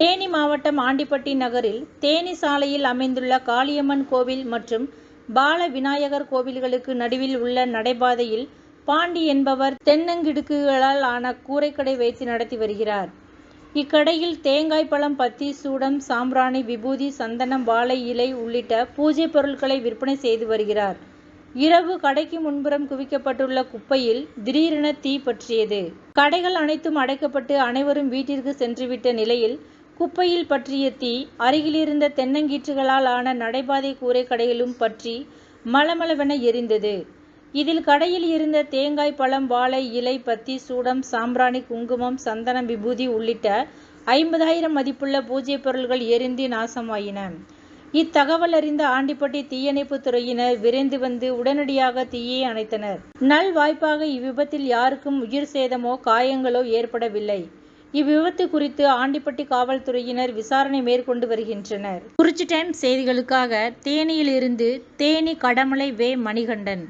தேனி மாவட்டம் ஆண்டிப்பட்டி நகரில் தேனி சாலையில் அமைந்துள்ள காளியம்மன் கோவில் மற்றும் பால விநாயகர் கோவில்களுக்கு நடுவில் உள்ள நடைபாதையில் பாண்டி என்பவர் தென்னங்கிடுக்குகளால் ஆன கூரைக்கடை வைத்து நடத்தி வருகிறார். இக்கடையில் தேங்காய் பழம் பத்தி சூடம் சாம்பிராணி விபூதி சந்தனம் வாழை இலை உள்ளிட்ட பூஜை பொருட்களை விற்பனை செய்து வருகிறார். இரவு கடைக்கு முன்புறம் குவிக்கப்பட்டுள்ள குப்பையில் திடீரென தீ பற்றியது. கடைகள் அனைத்தும் அடைக்கப்பட்டு அனைவரும் வீட்டிற்கு சென்றுவிட்ட நிலையில் குப்பையில் பற்றிய தீ அருகிலிருந்த தென்னங்கீற்றுகளால் ஆன நடைபாதை கூரைக்கடையிலும் பற்றி மளமளவென எரிந்தது. இதில் கடையில் இருந்த தேங்காய் பழம் வாழை இலை பத்தி சூடம் சாம்பிராணி குங்குமம் சந்தனம் விபூதி உள்ளிட்ட ஐம்பதாயிரம் மதிப்புள்ள பூஜை பொருள்கள் எரிந்து நாசமாயின. இத்தகவல் அறிந்த ஆண்டிப்பட்டி தீயணைப்பு துறையினர் விரைந்து வந்து உடனடியாக தீயை அணைத்தனர். நல் வாய்ப்பாக இவ்விபத்தில் யாருக்கும் உயிர் சேதமோ காயங்களோ ஏற்படவில்லை. இவ்விபத்து குறித்து ஆண்டிப்பட்டி காவல்துறையினர் விசாரணை மேற்கொண்டு வருகின்றனர். குறிச்சி டைம் செய்திகளுக்காக தேனியில் இருந்து தேனி கடமலை வே. மணிகண்டன்.